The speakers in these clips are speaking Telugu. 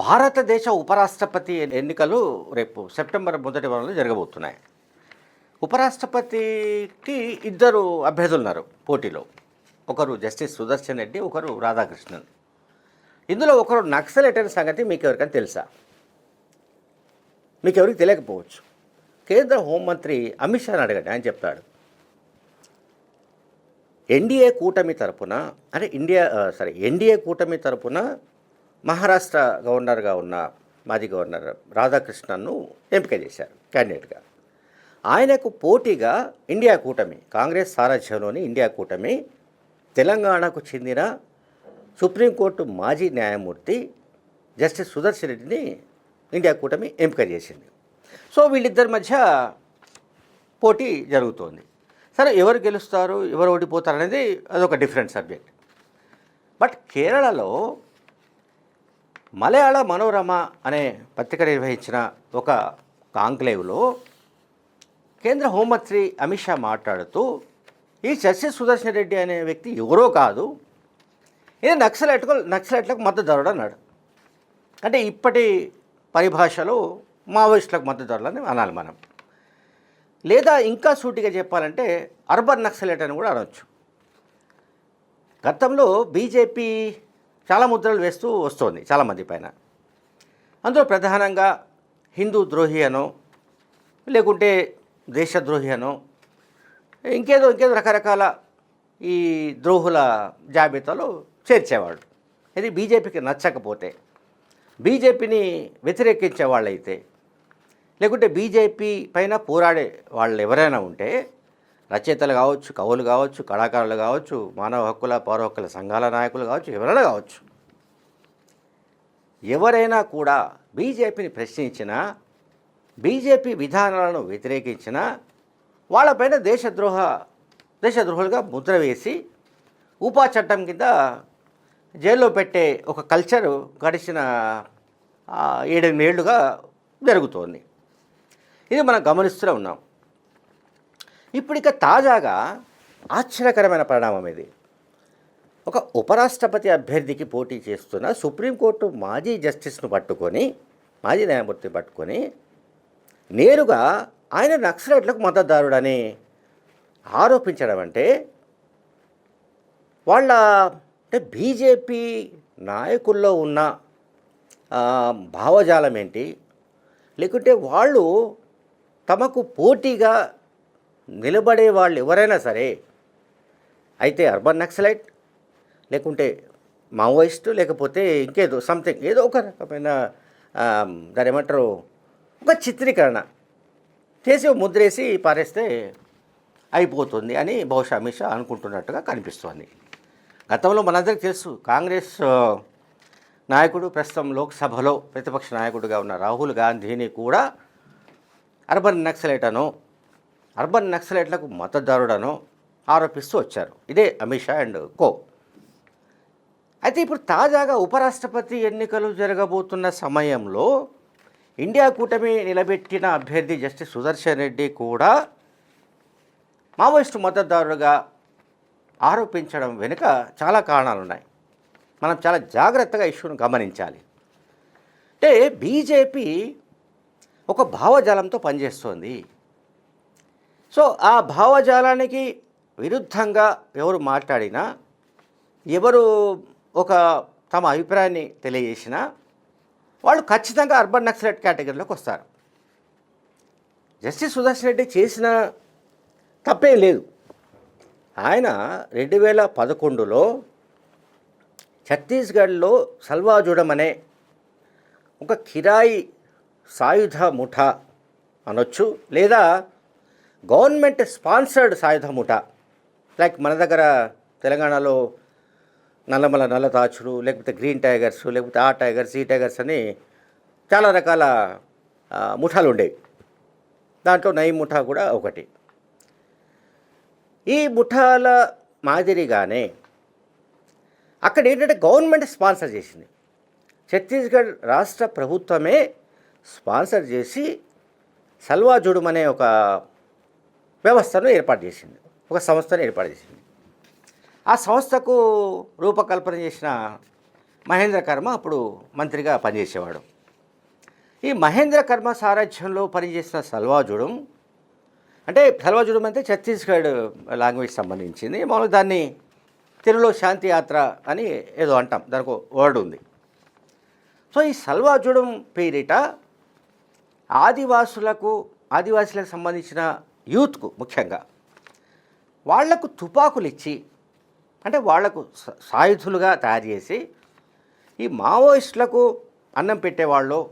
భారతదేశ ఉపరాష్ట్రపతి ఎన్నికలు రేపు సెప్టెంబర్ మొదటి వారంలో జరగబోతున్నాయి. ఉపరాష్ట్రపతికి ఇద్దరు అభ్యర్థులు ఉన్నారు పోటీలో. ఒకరు జస్టిస్ సుదర్శన్ రెడ్డి ఒకరు రాధాకృష్ణన్. ఇందులో ఒకరు నక్సలెట్ అనే సంగతి మీకు ఎవరికైనా తెలుసా? మీకు ఎవరికి తెలియకపోవచ్చు. కేంద్ర హోంమంత్రి అమిత్ షాని అడగండి ఆయన చెప్తాడు. ఎన్డీఏ కూటమి తరపున అంటే ఇండియా సారీ ఎన్డీఏ కూటమి తరపున మహారాష్ట్ర గవర్నర్గా ఉన్న మాజీ గవర్నర్ రాధాకృష్ణన్ను ఎంపిక చేశారు క్యాండిడేట్గా. ఆయనకు పోటీగా ఇండియా కూటమి కాంగ్రెస్ సారథ్యంలోని ఇండియా కూటమి తెలంగాణకు చెందిన సుప్రీంకోర్టు మాజీ న్యాయమూర్తి జస్టిస్ సుదర్శన్ రెడ్డిని ఇండియా కూటమి ఎంపిక చేసింది. సో వీళ్ళిద్దరి మధ్య పోటీ జరుగుతోంది. సరే ఎవరు గెలుస్తారు ఎవరు ఓడిపోతారు అనేది అదొక డిఫరెంట్ సబ్జెక్ట్. బట్ కేరళలో మలయాళ మనోరమ అనే పత్రిక నిర్వహించిన ఒక కాంక్లేవ్లో కేంద్ర హోంమంత్రి అమిత్ షా మాట్లాడుతూ ఈ చర్చి సుదర్శన్ రెడ్డి అనే వ్యక్తి ఎవరో కాదు ఇది నక్సలైట్కు నక్సలైట్లకు మద్దతుదారుడు అన్నాడు అంటే ఇప్పటి పరిభాషలో మావోయిస్టులకు మద్దతుదారులు అని అనాలి మనం. లేదా ఇంకా సూటిగా చెప్పాలంటే అర్బన్ నక్సలైట్ అని కూడా అనవచ్చు గతంలో బీజేపీ చాలా ముద్రలు వేస్తూ వస్తోంది చాలామంది పైన. అందులో ప్రధానంగా హిందూ ద్రోహి అనో లేకుంటే దేశద్రోహి అనో ఇంకేదో ఇంకేదో రకరకాల ఈ ద్రోహుల జాబితాలో చేర్చేవాళ్ళు. ఇది బీజేపీకి నచ్చకపోతే బీజేపీని వ్యతిరేకించే వాళ్ళైతే లేకుంటే బీజేపీ పైన పోరాడే వాళ్ళు ఎవరైనా ఉంటే రచయితలు కావచ్చు కవులు కావచ్చు కళాకారులు కావచ్చు మానవ హక్కుల పౌర హక్కుల సంఘాల నాయకులు కావచ్చు ఎవరైనా కావచ్చు. ఎవరైనా కూడా బీజేపీని ప్రశ్నించినా బీజేపీ విధానాలను వ్యతిరేకించినా వాళ్ళపైన దేశద్రోహ దేశద్రోహులుగా ముద్ర వేసి ఉపా చట్టం కింద జైల్లో పెట్టే ఒక కల్చరు గడిచిన ఆ, ఏడెనిమిదేళ్ళుగా జరుగుతోంది. ఇది మనం గమనిస్తూనే ఉన్నాం. ఇప్పుడు ఇక తాజాగా ఆశ్చర్యకరమైన పరిణామం ఇది. ఒక ఉపరాష్ట్రపతి అభ్యర్థికి పోటీ చేస్తున్న సుప్రీంకోర్టు మాజీ జస్టిస్ను పట్టుకొని మాజీ న్యాయమూర్తి పట్టుకొని నేరుగా ఆయన నక్సలైట్లకు మద్దతుదారుడని ఆరోపించడం అంటే వాళ్ళ అంటే బీజేపీ నాయకుల్లో ఉన్న భావజాలం ఏంటి? లేకుంటే వాళ్ళు తమకు పోటీగా నిలబడే వాళ్ళు ఎవరైనా సరే అయితే అర్బన్ నక్సలైట్ లేకుంటే మావోయిస్టు లేకపోతే ఇంకేదో సంథింగ్ ఏదో ఒక రకమైన ఆ, దాని ఏమంటారు ఒక చిత్రీకరణ చేసి ముద్రేసి పారేస్తే అయిపోతుంది అని బహుశా అమిత్ షా అనుకుంటున్నట్టుగా కనిపిస్తోంది. గతంలో మనందరికీ తెలుసు కాంగ్రెస్ నాయకుడు ప్రస్తుతం లోక్సభలో ప్రతిపక్ష నాయకుడిగా ఉన్న రాహుల్ గాంధీని కూడా అర్బన్ నక్సలైట్ అను అర్బన్ నక్సలైట్లకు మతదారుడను ఆరోపిస్తూ వచ్చారు. ఇదే అమిత్ షా అండ్ కో. అయితే ఇప్పుడు తాజాగా ఉపరాష్ట్రపతి ఎన్నికలు జరగబోతున్న సమయంలో ఇండియా కూటమి నిలబెట్టిన అభ్యర్థి జస్టిస్ సుదర్శన్ రెడ్డి కూడా మావోయిస్టు మద్దతుదారుడుగా ఆరోపించడం వెనుక చాలా కారణాలు ఉన్నాయి మనం చాలా జాగ్రత్తగా ఇష్యూను గమనించాలి. అంటే బీజేపీ ఒక భావజాలంతో పనిచేస్తోంది. సో ఆ భావజాలానికి విరుద్ధంగా ఎవరు మాట్లాడినా ఎవరు ఒక తమ అభిప్రాయాన్ని తెలియజేసినా వాళ్ళు ఖచ్చితంగా అర్బన్ నక్సలెట్ కేటగిరీలోకి వస్తారు. జస్టిస్ సుదర్శన్ రెడ్డి చేసిన తప్పేం లేదు. ఆయన రెండు వేల పదకొండులో ఛత్తీస్గఢ్లో సల్వాజుడం అనే ఒక కిరాయి సాయుధ ముఠా అనొచ్చు లేదా గవర్నమెంట్ స్పాన్సర్డ్ సాయుధ ముఠ లైక్ మన దగ్గర తెలంగాణలో నల్లమల నల్లతాచుడు లేకపోతే గ్రీన్ టైగర్స్ లేకపోతే ఆ టైగర్స్ ఈ టైగర్స్ అని చాలా రకాల ముఠాలు ఉండేవి దాంట్లో నయీ ముఠా కూడా ఒకటి. ఈ ముఠాల మాదిరిగానే అక్కడ ఏంటంటే గవర్నమెంట్ స్పాన్సర్ చేసింది. ఛత్తీస్గఢ్ రాష్ట్ర ప్రభుత్వమే స్పాన్సర్ చేసి సల్వాజుడుం అనే ఒక వ్యవస్థను ఏర్పాటు చేసింది. ఒక సంస్థను ఏర్పాటు చేసింది. ఆ సంస్థకు రూపకల్పన చేసిన మహేంద్ర కర్మ అప్పుడు మంత్రిగా పనిచేసేవాడు. ఈ మహేంద్ర కర్మ సారథ్యంలో పనిచేసిన సల్వాజుడం అంటే సల్వాజుడం అంటే ఛత్తీస్గఢ్ లాంగ్వేజ్ సంబంధించింది. మామూలుగా దాన్ని తెలుగులో శాంతి యాత్ర అని ఏదో అంటాం. దానికి వర్డ్ ఉంది. సో ఈ సల్వాజుడం పేరిట ఆదివాసులకు ఆదివాసులకు సంబంధించిన యూత్కు ముఖ్యంగా. వాళ్ళకు తుపాకులు ఇచ్చి అంటే వాళ్ళకు స- సాయుధులుగా తయారు చేసి ఈ మావోయిస్టులకు అన్నం పెట్టేవాళ్ళు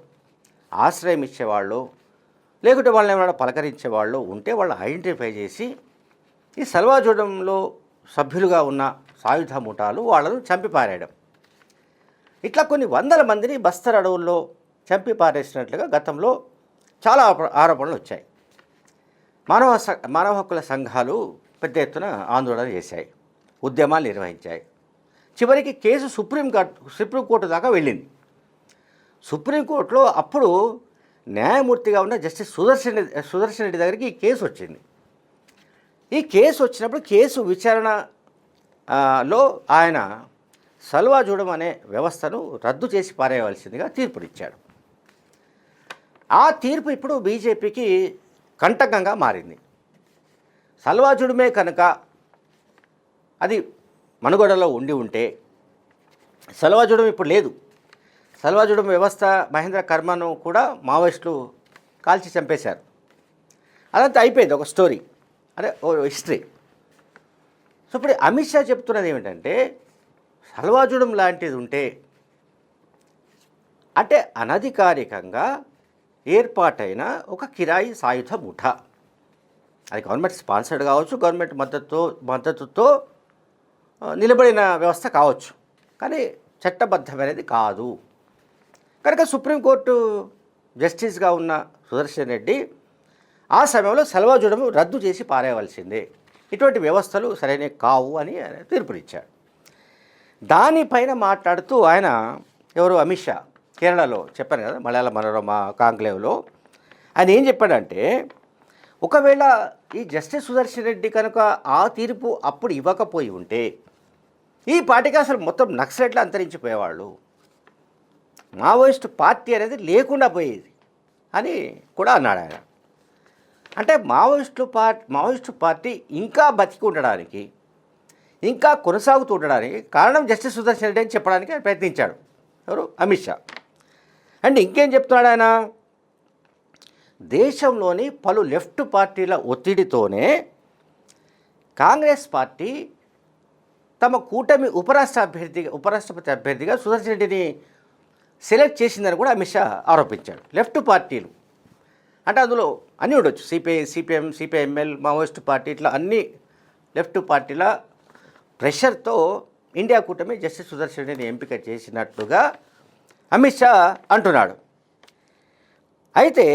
ఆశ్రయం ఇచ్చేవాళ్ళు లేకుంటే వాళ్ళని ఏమైనా పలకరించేవాళ్ళు ఉంటే వాళ్ళు ఐడెంటిఫై చేసి ఈ సల్వాజుడంలో సభ్యులుగా ఉన్న సాయుధ ముఠాలు వాళ్ళను చంపిపారేయడం. ఇట్లా కొన్ని వందల మందిని బస్తర్ అడవుల్లో చంపి పారేసినట్లుగా గతంలో చాలా ఆప- ఆరోపణలు వచ్చాయి. మానవ మానవ హక్కుల సంఘాలు పెద్ద ఎత్తున ఆందోళన చేశాయి ఉద్యమాలు నిర్వహించాయి. చివరికి కేసు సుప్రీం సుప్రీంకోర్టు దాకా వెళ్ళింది. సుప్రీంకోర్టులో అప్పుడు న్యాయమూర్తిగా ఉన్న జస్టిస్ సుదర్శన్ సుదర్శన్ రెడ్డి దగ్గరికి ఈ కేసు వచ్చింది. ఈ కేసు వచ్చినప్పుడు కేసు విచారణ లో ఆయన సల్వా చూడడం అనే వ్యవస్థను రద్దు చేసి పారేయవలసిందిగా తీర్పునిచ్చాడు. ఆ తీర్పు ఇప్పుడు బీజేపీకి కంటకంగా మారింది. సల్వాజుడమే కనుక అది మనుగడలో ఉండి ఉంటే సల్వాజుడం ఇప్పుడు లేదు. సల్వాజుడం వ్యవస్థ మహేంద్ర కర్మను కూడా మావోయిస్టులు కాల్చి చంపేశారు. అదంతా అయిపోయింది ఒక స్టోరీ. అదే ఓ హిస్టరీ. సో ఇప్పుడు అమిత్ షా చెప్తున్నది ఏమిటంటే సల్వాజుడం లాంటిది ఉంటే అంటే అనధికారికంగా ఏర్పాటైన ఒక కిరాయి సాయుధ ముఠ. అది గవర్నమెంట్ స్పాన్సర్డ్ కావచ్చు గవర్నమెంట్ మద్దతుతో మద్దతుతో నిలబడిన వ్యవస్థ కావచ్చు. కానీ చట్టబద్ధమైనది కాదు. కనుక సుప్రీంకోర్టు జస్టిస్గా ఉన్న సుదర్శన్ రెడ్డి ఆ సమయంలో సెలవుజుడము రద్దు చేసి పారేయవలసిందే. ఇటువంటి వ్యవస్థలు సరైన కావు అని ఆయన తీర్పునిచ్చాడు. దానిపైన మాట్లాడుతూ ఆయన ఎవరు? అమిత్ షా. కేరళలో చెప్పాను కదా మలయాళ మనోరమ కాంక్లేవ్లో ఆయన ఏం చెప్పాడంటే ఒకవేళ ఈ జస్టిస్ సుదర్శన్ రెడ్డి కనుక ఆ తీర్పు అప్పుడు ఇవ్వకపోయి ఉంటే ఈ పార్టీకి అసలు మొత్తం నక్సలెట్లు అంతరించిపోయేవాళ్ళు. మావోయిస్ట్ పార్టీ అనేది లేకుండా పోయేది అని కూడా అన్నాడు ఆయన. అంటే మావోయిస్టు పార్టీ మావోయిస్టు పార్టీ ఇంకా బతికి ఉండడానికి ఇంకా కొనసాగుతూ ఉండడానికి కారణం జస్టిస్ సుదర్శన్ రెడ్డి అని చెప్పడానికి ప్రయత్నించాడు. ఎవరు? అమిత్ షా. అండ్ ఇంకేం చెప్తున్నాడు ఆయన? దేశంలోని పలు లెఫ్ట్ పార్టీల ఒత్తిడితోనే కాంగ్రెస్ పార్టీ తమ కూటమి ఉపరాష్ట్ర అభ్యర్థిగా ఉపరాష్ట్రపతి అభ్యర్థిగా సుదర్శన్ రెడ్డిని సెలెక్ట్ చేసిందని కూడా అమిత్ షా ఆరోపించాడు. లెఫ్ట్ పార్టీలు. అంటే అందులో అన్నీ ఉండొచ్చు. CPI CPM CPIML Maoist party ఇట్లా అన్ని లెఫ్ట్ పార్టీల ప్రెషర్తో ఇండియా కూటమి జస్టిస్ సుదర్శన్ రెడ్డిని ఎంపిక చేసినట్లుగా అమిత్ షా అంటున్నాడు. అయితే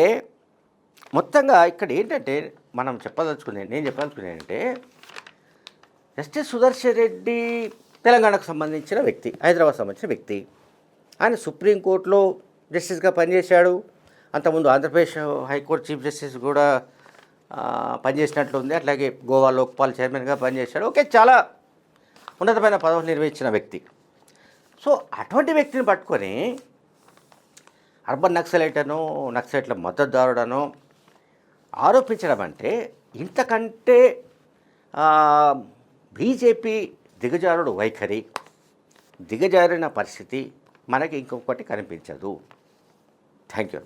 మొత్తంగా ఇక్కడ ఏంటంటే మనం చెప్పదలుచుకునేది నేను చెప్పదలుచుకునేది అంటే జస్టిస్ సుదర్శన్ రెడ్డి తెలంగాణకు సంబంధించిన వ్యక్తి హైదరాబాద్ సంబంధించిన వ్యక్తి. ఆయన సుప్రీంకోర్టులో జస్టిస్గా పనిచేశాడు. అంతకుముందు ఆంధ్రప్రదేశ్ హైకోర్టు చీఫ్ జస్టిస్ కూడా పనిచేసినట్లు ఉంది. అట్లాగే గోవా లోక్పాల్ చైర్మన్గా పనిచేశాడు. ఓకే చాలా ఉన్నతమైన పదవులు నిర్వహించిన వ్యక్తి. సో అటువంటి వ్యక్తిని పట్టుకొని అర్బన్ నక్సలైటను నక్సలైట్ల మద్దతుదారుడను ఆరోపించడం అంటే ఇంతకంటే బీజేపీ దిగజారుడు వైఖరి దిగజారిన పరిస్థితి మనకి ఇంకొకటి కనిపించదు. Thank you